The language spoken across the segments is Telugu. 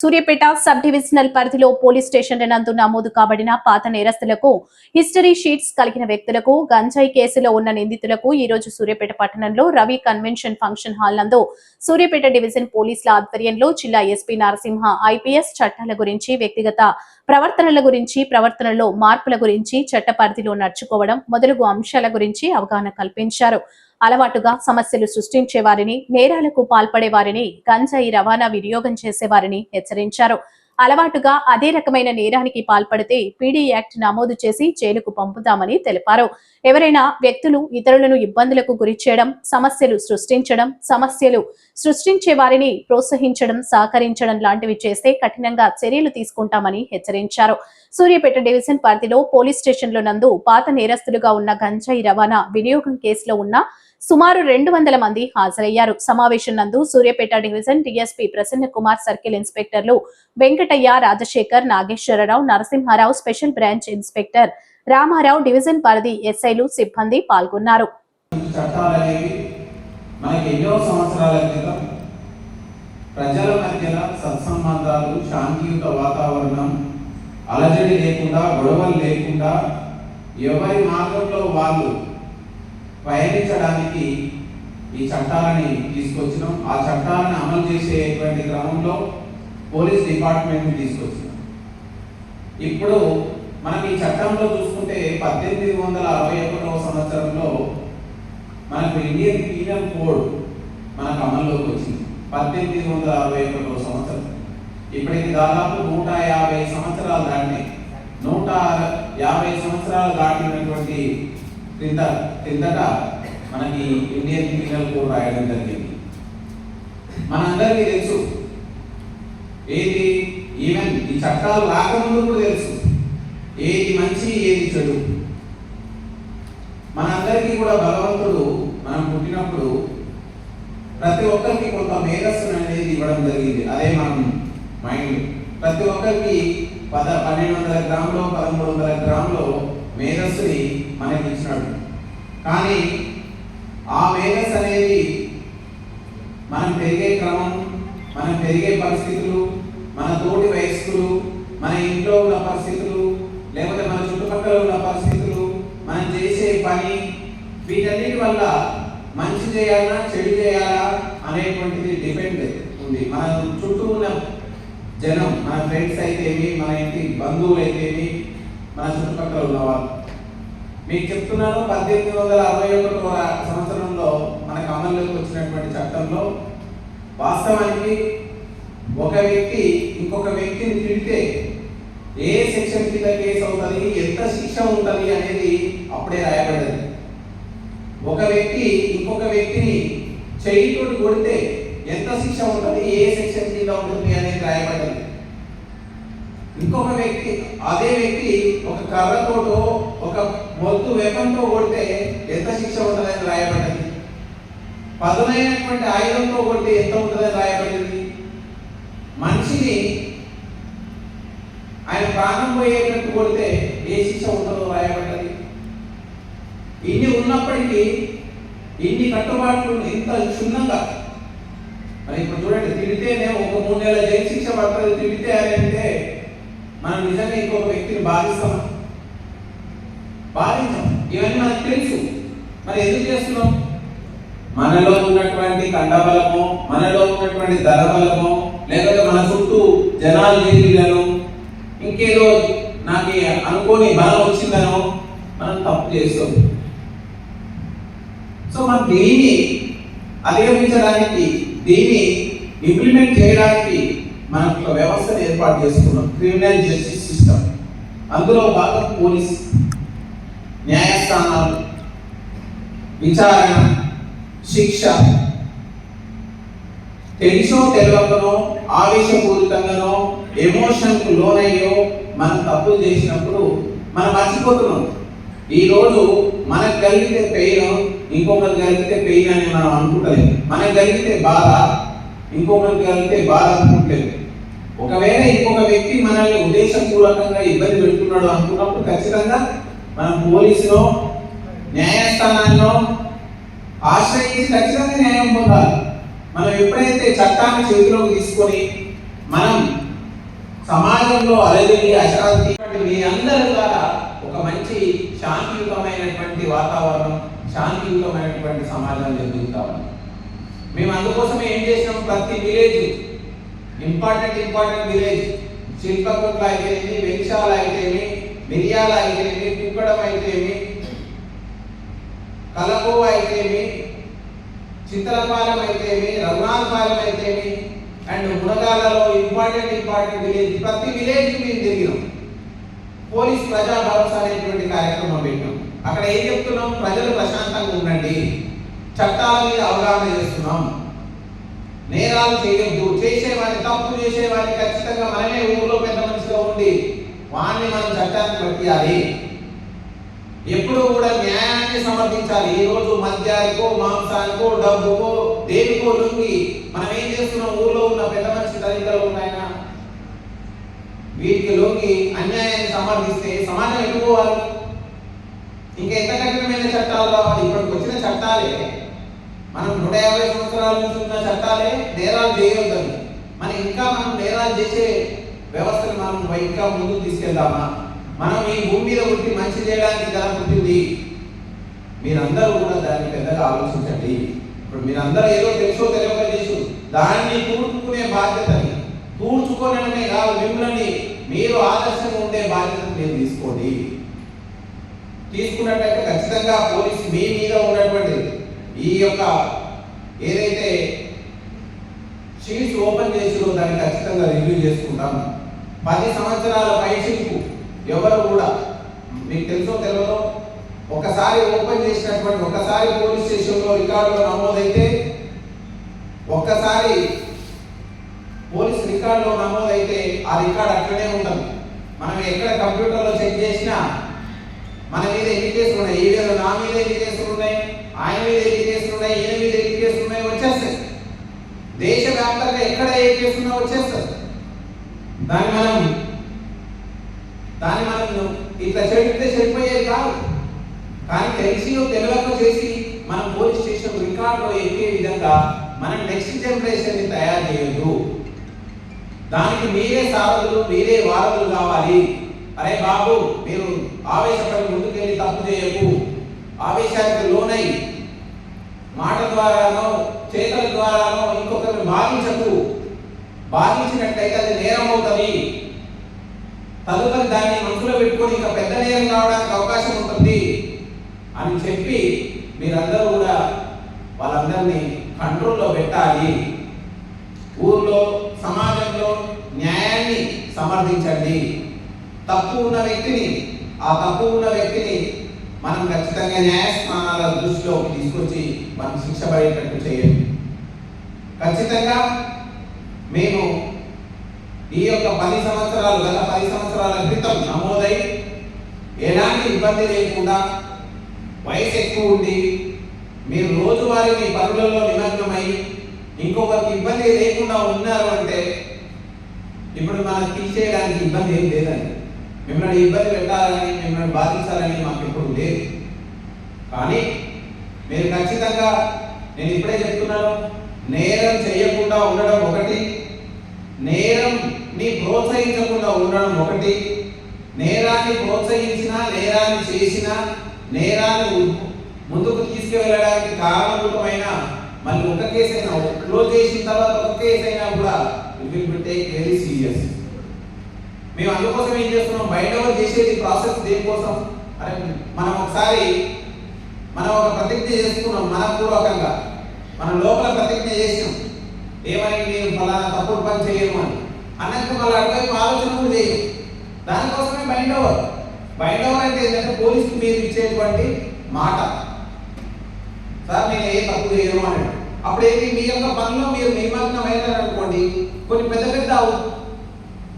సూర్యపేట సబ్ డివిజనల్ పరిధిలో పోలీస్ స్టేషన్ నందు నమోదు కాబడిన పాత నేరస్తులకు హిస్టరీ షీట్స్ కలిగిన వ్యక్తులకు గంజాయి కేసులో ఉన్న నిందితులకు ఈ రోజు సూర్యపేట పట్టణంలో రవి కన్వెన్షన్ ఫంక్షన్ హాల్ నందు సూర్యపేట డివిజన్ పోలీసుల ఆధ్వర్యంలో జిల్లా ఎస్పీ నరసింహ ఐపీఎస్ చట్టాల గురించి వ్యక్తిగత ప్రవర్తనల గురించి ప్రవర్తనలో మార్పుల గురించి చట్ట పరిధిలో నడుచుకోవడం మొదలగు అంశాల గురించి అవగాహన కల్పించారు. అలవాటుగా సమస్యలు సృష్టించే వారిని నేరాలకు పాల్పడే వారిని గంజాయి రవాణా వినియోగం చేసేవారిని హెచ్చరించారు. అలవాటుగా అదే రకమైన నేరానికి పాల్పడితే పీడీ యాక్ట్ నమోదు చేసి జైలుకు పంపుతామని తెలిపారు. ఎవరైనా వ్యక్తులు ఇతరులను ఇబ్బందులకు గురి చేయడం సమస్యలు సృష్టించడం సమస్యలు సృష్టించే వారిని ప్రోత్సహించడం సహకరించడం లాంటివి చేస్తే కఠినంగా చర్యలు తీసుకుంటామని హెచ్చరించారు. సూర్యాపేట డివిజన్ పరిధిలో పోలీస్ స్టేషన్ల నందు పాత నేరస్తులుగా ఉన్న గంజాయి రవాణా వినియోగం కేసులో ఉన్న సుమారు రెండు వందల మంది హాజరయ్యారు. సమావేశం నందు Suryapet division DSP Prasanna Kumar circle ఇన్స్పెక్టర్లు Venkataiah Rajasekhar Nageswara Rao Narasimha Rao special branch inspector Rama Rao division పరిధి ఎస్ఐలు సిబ్బంది పాల్గొన్నారు. ప్రజల మధ్యన సత్సంబంధాలు శాంతియుత వాతావరణం అలజడి లేకుండా గొడవలు లేకుండా ఎవరి మార్గంలో వాళ్ళు పయనించడానికి ఈ చట్టాలని తీసుకొచ్చినాం. ఆ చట్టాలను అమలు చేసేటువంటి క్రమంలో పోలీస్ డిపార్ట్మెంట్ని తీసుకొచ్చినాం. ఇప్పుడు మనం ఈ చట్టంలో చూసుకుంటే పద్దెనిమిది వందల అరవై ఒకటవ సంవత్సరంలో మనకు ఇండియన్ పీనల్ కోడ్ మనకు అమల్లోకి వచ్చింది. పద్దెనిమిది వందల అరవై ఒకటవ సంవత్సరం. ఇప్పటికి దాదాపు నూట యాభై సంవత్సరాలు దాటినాయి. నూట యాభై సంవత్సరాలు దాటినటువంటి క్రింద క్రిందట మనకి ఇండియన్ క్రిమినల్ కోడ్ రాయడం జరిగింది. మనందరికీ తెలుసు. ఏది ఈవెన్ ఈ చట్టాలు రాకముందు కూడా తెలుసు. ఏది మంచి ఏది చెడు. మనందరికీ కూడా భగవంతుడు మనం పుట్టినప్పుడు ప్రతి ఒక్కరికి కొంత మేధస్సును అనేది ఇవ్వడం జరిగింది. అదే మనం మైండ్ ప్రతి ఒక్కరికి పద పన్నెండు వందల గ్రాములు పదమూడు వందల గ్రాములు మేధస్సుని మనకి ఇచ్చినాడు కానీ ఆ మేధస్సు అనేది మనం పెరిగే క్రమం మనం పెరిగే పరిస్థితులు మన తోటి వయస్కులు మన ఇంట్లో ఉన్న పరిస్థితులు లేకపోతే మన చుట్టుపక్కల ఉన్న పరిస్థితులు మనం చేసే పని వీటన్నిటి వల్ల మంచి చేయాలా చెడు చేయాలా అనేటువంటిది డిపెండ్ ఉంది. మన చుట్టూ ఉన్న జనం మన ఫ్రెండ్స్ అయితేమి మన ఇంటి బంధువులు అయితేమి మన చుట్టుపక్కల ఉన్నవాళ్ళు మీకు చెప్తున్నాను పద్దెనిమిది వందల అరవై ఒకటో సంవత్సరంలో మనకు అమల్లోకి వచ్చినటువంటి చట్టంలో వాస్తవానికి ఒక వ్యక్తి ఇంకొక వ్యక్తిని తిడితే ఏ సెక్షన్ కింద కేసు అవుతుంది ఎంత శిక్ష ఉంటుంది అనేది అప్పుడే రాయబడింది ఒక వ్యక్తి ఇంకొక వ్యక్తిని చెయ్యితోటి కొడితే ఎంత శిక్ష ఉంటుంది ఏ సెక్షన్ కింద ఉంటుంది అనేది రాయబడింది ఇంకొక వ్యక్తి అదే వ్యక్తి ఒక కర్రతోటో ఒక మొత్తు వేపంతో కొడితే ఎంత శిక్ష ఉంటుందని రాయబడ్డది పదునైనటువంటి ఆయుధంతో కొడితే ఎంత ఉంటుందని రాయబడింది? మనిషిని ఆయన ప్రాణం పోయేటట్టు కొడితే ఏ శిక్ష ఉంటుందో రాయబడ్డది. ఇన్ని ఉన్నప్పటికీ ఇన్ని కట్టుబాట్లు ఇంత క్షుణ్ణంగా మరి ఇప్పుడు చూడండి తిడితేనే ఒక మూడు నెలల జైలు శిక్ష పడుతుంది తిడితే అని అంటే మనం నిజంగా ఇంకొక వ్యక్తిని బాధిస్తాం? బాధించాం. ఇవన్నీ మనకు తెలుసు. మరి ఎందుకు చేస్తున్నాం? మనలో ఉన్నటువంటి కండబలము మనలో ఉన్నటువంటి ధనబలము లేకపోతే మన చుట్టూ జనాలు చేరిలను ఇంకేదో నాకు అనుకోని బలం వచ్చిందనో మనం తప్పు చేస్తాం సో మనం దీన్ని అధిగమించడానికి దీన్ని ఇంప్లిమెంట్ చేయడానికి మనం ఒక వ్యవస్థను ఏర్పాటు చేసుకున్నాం క్రిమినల్ జస్టిస్ సిస్టమ్. అందులో భాగం పోలీస్ న్యాయస్థానాలు విచారణ శిక్ష. తెలిసో తెలియకనో ఆవేశపూరితంగానో ఎమోషన్కు లోనయ్యో మనం తప్పులు చేసినప్పుడు మనం మర్చిపోతున్నాం. ఈరోజు మనకు కలిగితే పెయిన్ ఇంకొకరికి కలిగితే పెయిన్ అని మనం అనుకుంటలేదు మనకు కలిగితే బాధ ఇంకొకరికి కలిగితే బాధ అనుకుంటలేదు. ఒకవేళ ఇంకొక వ్యక్తి మనల్ని ఉద్దేశపూర్వకంగా ఇబ్బంది పెడుతున్నాడు అనుకున్నప్పుడు ఖచ్చితంగా మనం పోలీసులో న్యాయస్థానాల్లో ఆశ్రయించి ఖచ్చితంగా న్యాయం పొందాలి. మనం ఎప్పుడైతే చట్టాన్ని చేతిలోకి తీసుకొని మనం సమాజంలో అలజడి అశాంతి మీ అందరి ద్వారా ఒక మంచి శాంతియుతమైనటువంటి వాతావరణం శాంతియుతమైనటువంటి సమాజం నిర్మిస్తాం మేము అందుకోసమే ఏం చేసినాం? ప్రతి village important important village Shilpakuntla అయితేనేమి వెలిశాల అయితేమి మిరియాల అయితేమి కుక్కడం అయితేమి కలపో అయితేమి చిత్రపాలెం అయితేమి రఘునాథపాలెం అయితేమి అండ్ గుణగాలలో ఇంపార్టెంట్ ఇంపార్టెంట్ విలేజ్ ప్రతి విలేజ్ మేము తిరిగినాం. పోలీస్ ప్రజా భరోసా అనేటువంటి కార్యక్రమం పెట్టాం అక్కడ ఏం చెప్తున్నాం? ప్రజలు ప్రశాంతంగా ఉండండి. చట్టాల మీద అవగాహన చేస్తున్నాం. నేరాలు చేయొద్దు. చేసేవాడిని తప్పు చేసేవాడిని ఖచ్చితంగా మనమే ఊళ్ళో పెద్ద మనిషిగా ఉండి వాడిని మనం చట్టానికి పట్టియాలి. ఎప్పుడు కూడా న్యాయాన్ని సమర్థించాలి. ఈ రోజు మద్యానికో మాంసానికో డబ్బుకో దేనికో లొంగి మనం ఏం చేస్తున్నాం? ఊళ్ళో ఉన్న పెద్ద మనిషి తల్లిదండ్రులు ఉన్నాయన వీటికి లొంగి అన్యాయాన్ని సమర్థిస్తే సమాజం ఎదుర్కోవాలి ఇంకా ఎంత కఠినమైన చట్టాలు రావాలి? ఇప్పటికి వచ్చిన చట్టాలే. మనం నూట యాభై సంవత్సరాల నుంచి ఉన్న చట్టాలే నేరాలు చేయొద్దని. మనం ఇంకా మనం నేరాలు చేసే వ్యవస్థను మనం ఇంకా ముందుకు తీసుకెళ్దామా? మనం ఈ భూమి మీద పుట్టి మంచి చేయడానికి ధర పుట్టింది మీరందరూ కూడా దాన్ని పెద్దగా ఆలోచించండి. ఇప్పుడు మీరందరూ ఏదో తెలుసో తెలియక చేసు దాన్ని కూర్చుకునే బాధ్యతని కూర్చుకోనడమే కాదు మిమ్మల్ని మీరు ఆదర్శంగా ఉండే బాధ్యతను మీరు తీసుకోండి. తీసుకున్నట్టయితే ఖచ్చితంగా పోలీసు మీ మీద ఉన్నటువంటి ఈ యొక్క ఏదైతే షీట్స్ ఓపెన్ చేసిరో దాన్ని ఖచ్చితంగా రివ్యూ చేసుకుంటాం. పది సంవత్సరాల పైసింపు ఎవరు కూడా మీకు తెలుసో తెలియదో ఒకసారి ఓపెన్ చేసినటువంటి ఒకసారి పోలీస్ స్టేషన్లో రికార్డులో నమోదైతే ఒక్కసారి పోలీస్ రికార్డులో నమోదైతే ఆ రికార్డ్ అట్లనే ఉంటుంది. మనం ఎక్కడ కంప్యూటర్లో చెక్ చేసినా మన మీద ఎన్ని కేసులు ఉన్నాయి? ఈ నా మీద ఎన్ని కేసులు ఉన్నాయి? ఆయన మీద ఉన్నాయి ఈయన మీద ఎన్ని కేసులు వచ్చేస్తాయి. దేశవ్యాప్తంగా ఎక్కడ ఏ కేసు వచ్చేస్తుంది దాన్ని మనం దాన్ని మనం ఇట్లా చెడితే చెడిపోయేది కాదు. కానీ తెలిసి తెలియక చేసి మనం పోలీస్ స్టేషన్ రికార్డులో ఎక్కే విధంగా మనం నెక్స్ట్ జనరేషన్ని తయారు చేయొద్దు. దానికి మీరే సారథులు మీరే వారధులు కావాలి. అరే బాబు మీరు ఆవేశపడి ముందుకెళ్ళి తప్పు చేయకు. ఆవేశానికి లోనై మాట ద్వారానో చేతల ద్వారానో ఇంకొకరిని బాధించకు. బాధించినట్లయితే అది నేరం అవుతుంది తదుపరి దాన్ని మనసులో పెట్టుకొని ఇంకా పెద్ద నేరం కావడానికి అవకాశం ఉంటుంది అని చెప్పి మీరందరూ కూడా వాళ్ళందరినీ కంట్రోల్లో పెట్టాలి. ఊర్లో సమాజంలో న్యాయాన్ని సమర్థించండి. తప్పు ఉన్న వ్యక్తిని ఆ తప్పు ఉన్న వ్యక్తిని మనం ఖచ్చితంగా న్యాయస్థానాల దృష్టిలోకి తీసుకొచ్చి మనం శిక్ష పడేటట్టు చేయండి ఖచ్చితంగా మేము ఈ యొక్క పది సంవత్సరాలు గత పది సంవత్సరాల క్రితం నమోదై ఎలాంటి ఇబ్బంది లేకుండా వయసు ఎక్కువ ఉండి మీరు రోజువారీ మీ పనులలో నిమగ్నమై ఇంకొకరికి ఇబ్బంది లేకుండా ఉన్నారు అంటే ఇప్పుడు మనకు తీసేయడానికి ఇబ్బంది ఏం లేదండి. మిమ్మల్ని ఇబ్బంది పెట్టాలని మిమ్మల్ని బాధించాలని మాకు ఇప్పుడు లేదు. కానీ మీరు ఖచ్చితంగా నేను ఇప్పుడే చెప్తున్నాను నేరం చేయకుండా ఉండడం ఒకటి నేరం ని ప్రోత్సహించకుండా ఉండడం ఒకటి నేరాన్ని ప్రోత్సహించినా నేరాన్ని చేసినా నేరాన్ని ముందుకు తీసుకువెళ్ళడానికి కారణభూతమైన మళ్ళీ ఒక కేసు అయినా క్లోజ్ చేసిన తర్వాత ఒక కేసు అయినా కూడా it will be take very serious మేము అందుకోసం ఏం చేస్తున్నాం? బయట చేసేది ప్రాసెస్ దేనికోసం? అరే మనం ఒకసారి మనం ఒక ప్రతిజ్ఞ చేసుకున్నాం మనపూర్వకంగా. మనం లోపల ప్రతిజ్ఞ చేసినాం. ఏమని నేను ఫలానా తప్పుడు పని చేయను అని. అన్నట్టు మళ్ళీ అటువైపు ఆలోచన కూడా చేయం దానికోసమే బైండ్ ఓవర్ బైండ్ ఓవర్ అంటే ఏంటంటే పోలీసుకి మీరు ఇచ్చేటువంటి మాట. సార్ నేను ఏ తప్పు చేయను అని అప్పుడు ఏంటి మీ యొక్క పనిలో మీరు నిమగ్నం కొన్ని పెద్ద పెద్ద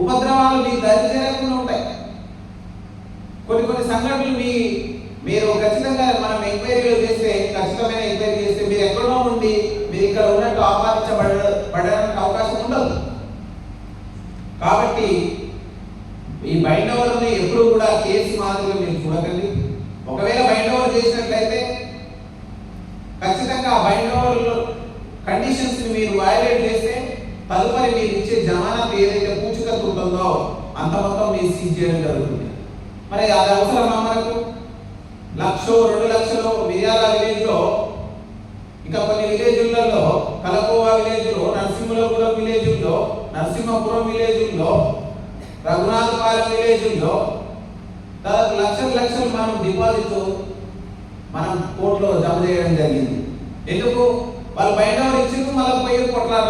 ఉపద్రవాలు మీ దరి చేరకుండా ఉంటాయి. కొన్ని కొన్ని సంఘటనలు మీ మీరు ఖచ్చితంగా మనం ఎంక్వైరీలు చేస్తే ఖచ్చితమైన ఎంక్వైరీ చేస్తే మీరు ఎక్కడో ఉండి మీరు ఇక్కడ ఉన్నట్టు ఆపాదించబడడానికి అవకాశం ఉండదు. కాబట్టి ఈ బైండ్ ఓవర్ని ఎప్పుడు కూడా కేసు మాదిరిగా మీరు చూడకండి. ఒకవేళ బైండ్ ఓవర్ చేసినట్లయితే ఖచ్చితంగా ఆ బైండ్ ఓవర్ కండిషన్స్ మీరు వయలేట్ చేస్తే తదుపరి మీరు ఇచ్చే జమానత్ ఏదైతే మొత్తంలో అంత మొత్తం మీరు సీజ్ చేయడం జరుగుతుంది. మరి అది అవసరమా మనకు? లక్ష రెండు లక్షలు మిర్యాల విలేజ్లో ఇంకా కొన్ని విలేజ్లలో కలకోవా విలేజ్లో నరసింహలగూడెం విలేజ్లో నరసింహపురం విలేజ్లో రఘునాథపాలెం విలేజ్లో దాదాపు లక్షల లక్షలు మనం డిపాజిట్ మనం కోర్టులో జమ చేయడం జరిగింది. ఎందుకు? వాళ్ళు బయట ఇచ్చింది మళ్ళీ పోయి కొట్లాడారు?